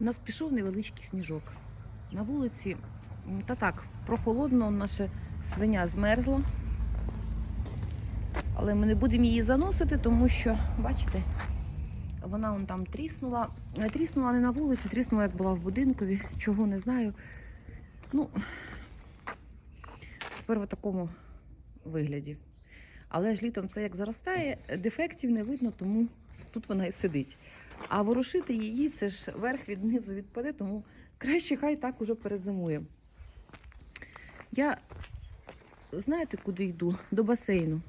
У нас пішов невеличкий сніжок. На вулиці, та так, прохолодно, наша свиня змерзла. Але ми не будемо її заносити, тому що, бачите, вона вон там тріснула. Е, Тріснула не на вулиці, тріснула, як була в будинкові. Чого не знаю. Ну, тепер в такому вигляді. Але ж літом це як заростає, дефектів не видно, тому тут вона і сидить. А ворушити її це ж верх від низу відпаде, тому краще хай так уже перезимує. Я знаєте, куди йду? До басейну.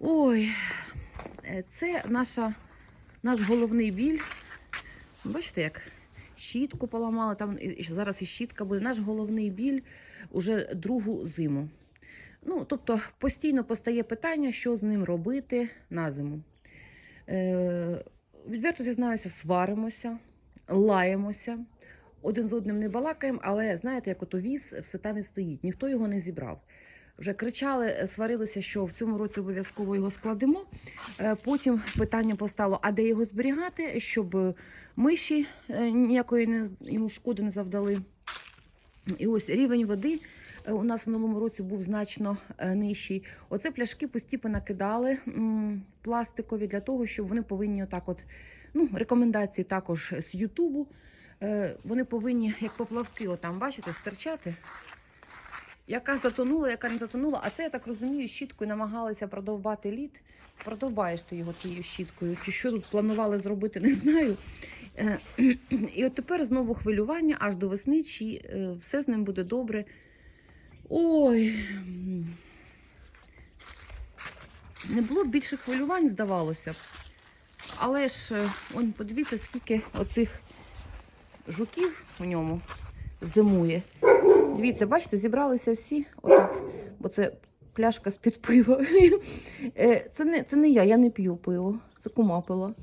Ой, е, це наша, наш головний біль. Бачите, як щітку поламали, там зараз і щітка буде. Наш головний біль уже другу зиму. Ну, тобто постійно постає питання, що з ним робити на зиму. Е, відверто зізнаюся, сваримося, лаємося, один з одним не балакаємо, але знаєте, як ото віз, все там і стоїть, ніхто його не зібрав. Вже кричали, е, сварилися, що в цьому році обов'язково його складемо. Е, Потім питання постало, а де його зберігати, щоб е, миші ніякої не, йому шкоди не завдали. І ось рівень води у нас в минулому році був значно е, нижчий. Оце пляшки пусті понакидали пластикові для того, щоб вони повинні отак от, ну, рекомендації також з Ютубу. Е, Вони повинні, як поплавки, отам, бачите, стирчати. Яка затонула, яка не затонула. А це, я так розумію, щіткою намагалися продовбати лід. Продовбаєш ти його тією щіткою. Чи що тут планували зробити, не знаю. Е, І от тепер знову хвилювання аж до весни, чи е, все з ним буде добре. Ой. Не було б більше хвилювань, здавалося б. Але ж, е, он, подивіться, скільки оцих жуків у ньому зимує. Дивіться, бачите, зібралися всі отак, бо це пляшка з-під пива. Е, Це не, це не я, я не п'ю пиво, це кума пила.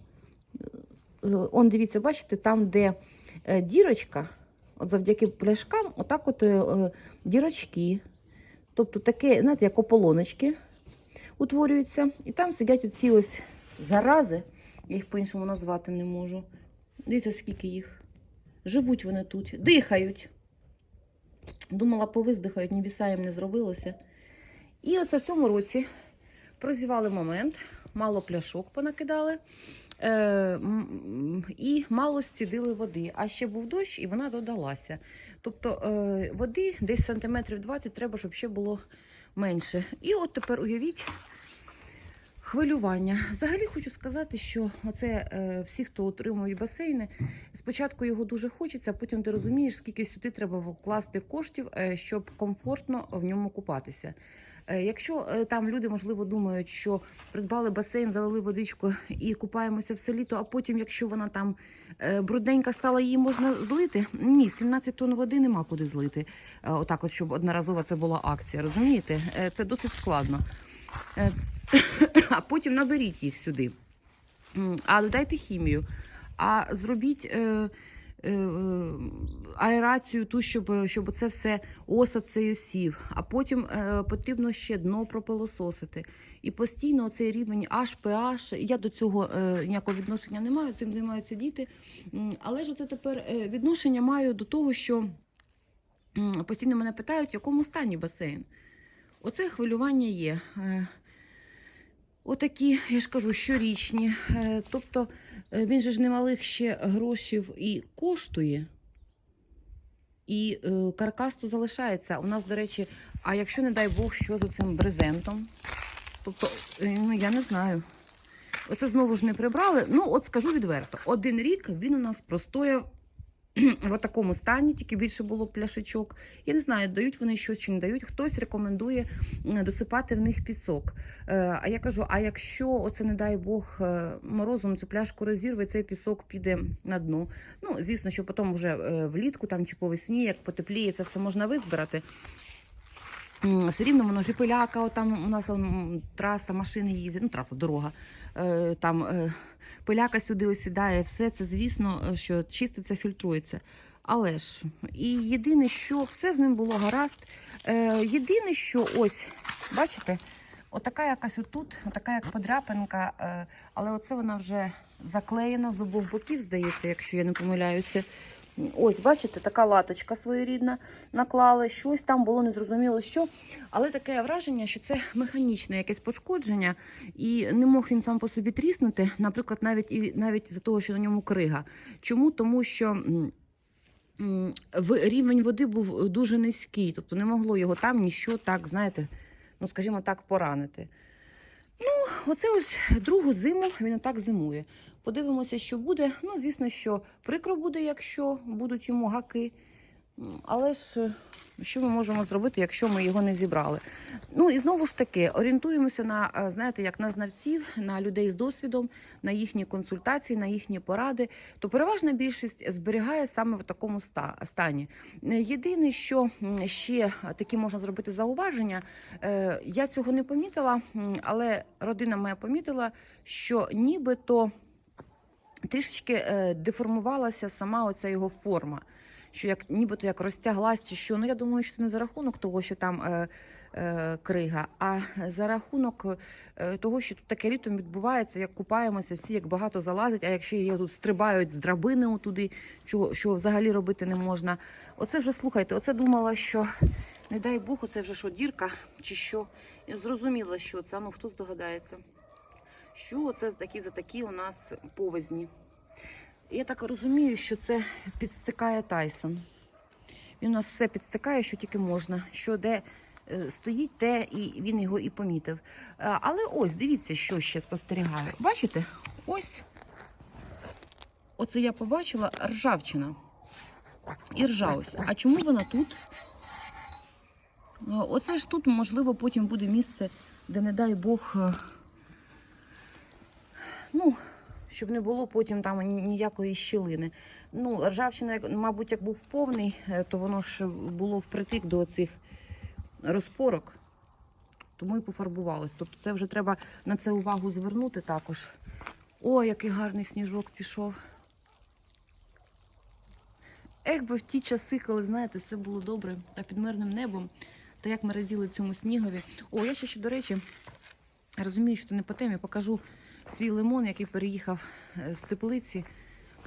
Е, Он, дивіться, бачите, там, де дірочка, от завдяки пляшкам, отак от е, е, дірочки. Тобто таке, знаєте, як ополоночки утворюються. І там сидять оці ось зарази, я їх по-іншому назвати не можу. Дивіться, скільки їх. Живуть вони тут, дихають. Думала, повиздихають, ні біса їм не зробилося. І оце в цьому році прозівали момент, мало пляшок понакидали і мало стідили води. А ще був дощ, і вона додалася. Тобто е, води десь сантиметрів 20 треба, щоб ще було менше. І от тепер уявіть. Хвилювання. Взагалі хочу сказати, що оце е, всі, хто утримують басейни, спочатку його дуже хочеться, а потім ти розумієш, скільки сюди треба вкласти коштів, е, щоб комфортно в ньому купатися. Е, Якщо е, там люди, можливо, думають, що придбали басейн, залили водичку і купаємося все літо, а потім, якщо вона там е, брудненька стала, її можна злити. Ні, 17 тонн води нема куди злити. Отак, от, щоб одноразова це була акція. Розумієте? Це досить складно. А потім наберіть їх сюди. А додайте хімію. А зробіть аерацію, ту, щоб, щоб це все осад цей осів. А потім е, потрібно ще дно пропилососити. І постійно цей рівень HPH, я до цього е, ніякого відношення не маю, цим займаються діти. Але ж це тепер е, відношення маю до того, що постійно мене питають, в якому стані басейн. Оце хвилювання є. Отакі, я ж кажу, щорічні. Е, Тобто е, він же ж немалих ще грошів і коштує. І е, каркас залишається. У нас, до речі, а якщо, не дай Бог, що з цим брезентом? Тобто, ну я не знаю. Оце знову ж не прибрали. Ну, от скажу відверто: один рік він у нас простояв в такому стані, тільки більше було пляшечок. Я не знаю, дають вони щось чи не дають. Хтось рекомендує досипати в них пісок. Е, А я кажу: а якщо оце, не дай Бог, е, морозом цю пляшку розірве, цей пісок піде на дно. Ну, звісно, що потім вже е, влітку там чи по весні, як потепліє, це все можна визбирати. Все рівно воно ж і пиляка, от там у нас траса, машини їздять, ну траса, дорога. Там пиляка сюди осідає, все це, звісно, е, що чиститься, фільтрується. Але ж, і єдине, що все з ним було гаразд. Е, Єдине, що ось, бачите, отака якась отут, отака як подряпинка, е, але оце вона вже заклеєна з обох боків, здається, якщо я не помиляюся. Ось, бачите, така латочка своєрідна наклали, щось там було незрозуміло що. Але таке враження, що це механічне якесь пошкодження, і не мог він сам по собі тріснути, наприклад, навіть і навіть за того, що на ньому крига. Чому? Тому що. Рівень води був дуже низький, тобто не могло його там ніщо так, знаєте, ну скажімо так, поранити. Ну, оце ось другу зиму він отак зимує. Подивимося, що буде. Ну, звісно, що прикро буде, якщо будуть йому гаки. Але ж е, що ми можемо зробити, якщо ми його не зібрали? Ну і знову ж таки, орієнтуємося на, е, знаєте, як на знавців, на людей з досвідом, на їхні консультації, на їхні поради. То переважна більшість зберігає саме в такому стані. Е, Єдине, що ще такі можна зробити зауваження, я цього не помітила, але родина моя помітила, що нібито трішечки е, деформувалася сама оця його форма. Що як нібито як розтяглась чи що. Ну я думаю, що це не за рахунок того, що там е, е, крига, а за рахунок е, того, що тут таке літом відбувається, як купаємося, всі як багато залазять, а якщо є тут стрибають з драбини туди, що, що взагалі робити не можна. Оце вже слухайте, оце думала, що не дай Бог, оце вже що дірка чи що. І зрозуміла, що це, ну хто здогадається, що це такі за такі у нас повезні. Я так розумію, що це підстикає Тайсон. Він у нас все підстикає, що тільки можна. Що де е, стоїть, те і він його і помітив. Е, Але ось дивіться, що ще спостерігаю. Бачите? Ось. Оце я побачила ржавчина. І ржа ось. А чому вона тут? Е, Оце ж тут, можливо, потім буде місце, де, не дай Бог, ну, щоб не було потім там ніякої щілини. Ну, ржавчина, мабуть, як був повний, е, то воно ж було впритик до цих розпорок, тому і пофарбувалось. Тобто це вже треба на це увагу звернути також. О, який гарний сніжок пішов. Ех би в ті часи, коли, знаєте, все було добре та під мирним небом, та як ми раділи цьому снігові. О, я ще, ще до речі, розумію, що не по темі, покажу свій лимон, який переїхав е, з теплиці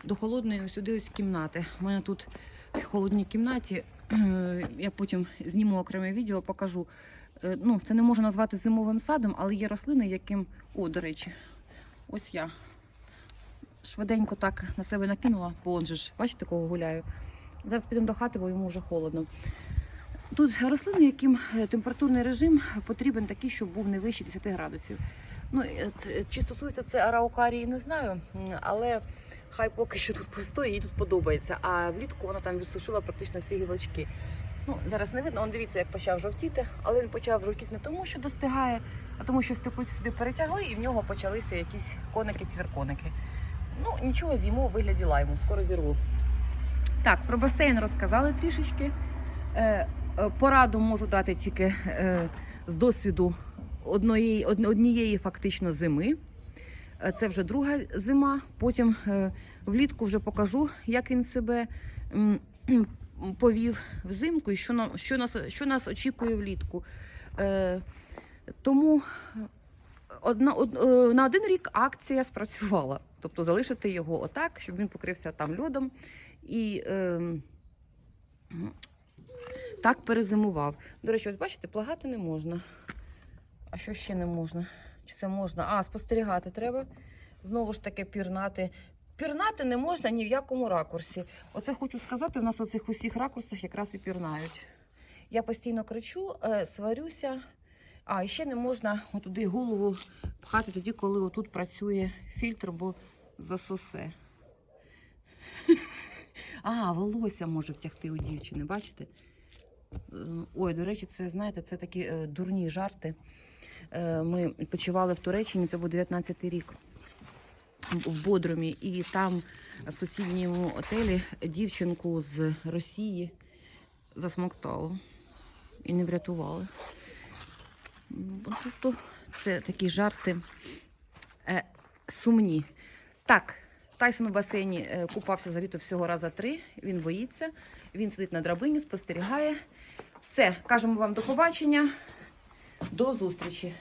до холодної сюди ось кімнати. У мене тут в холодній кімнаті. е, Я потім зніму окреме відео, покажу. Е, Ну, це не можу назвати зимовим садом, але є рослини, яким. О, до речі, ось я швиденько так на себе накинула, бо он же ж, бачите, кого гуляю. Зараз підемо до хати, бо йому вже холодно. Тут рослини, яким е, температурний режим потрібен такий, щоб був не вище 10 градусів. Ну, е, чи стосується це араукарії, не знаю, але хай поки що тут постоїть, їй тут подобається. А влітку вона там відсушила практично всі гілочки. Ну, зараз не видно, он дивіться, як почав жовтіти, але він почав жовтіти не тому, що достигає, а тому, що степлиці сюди перетягли, і в нього почалися якісь коники-цвірконики. Ну, нічого з'їмо у вигляді лайму, скоро зірву. Так, про басейн розказали трішечки. Е, пораду можу дати тільки е, з досвіду одної, однієї фактично зими. Е, Це вже друга зима. Потім влітку вже покажу, як він себе повів взимку і що, нам, що, нас, що нас очікує влітку. Тому одна, од, на один рік акція спрацювала. Тобто залишити його отак, щоб він покрився там льодом і е, так перезимував. До речі, ось бачите, плагати не можна. А що ще не можна? Чи це можна? А, спостерігати треба. Знову ж таки, пірнати. Пірнати не можна ні в якому ракурсі. Оце хочу сказати, у нас у цих усіх ракурсах якраз і пірнають. Я постійно кричу, е, сварюся. А, і ще не можна туди голову пхати тоді, коли отут працює фільтр, бо засосе. А, волосся може втягти у дівчини, бачите? Е, Ой, до речі, це знаєте, це такі е, дурні жарти. Е, Ми почували в Туреччині, це був 19-й рік в Бодрумі, і там в сусідньому отелі дівчинку з Росії засмоктало і не врятували. Ну, Тобто це такі жарти е, сумні. Так, Тайсон у басейні купався за літо всього раза три. Він боїться, він сидить на драбині, спостерігає. Все, кажемо вам до побачення, до зустрічі.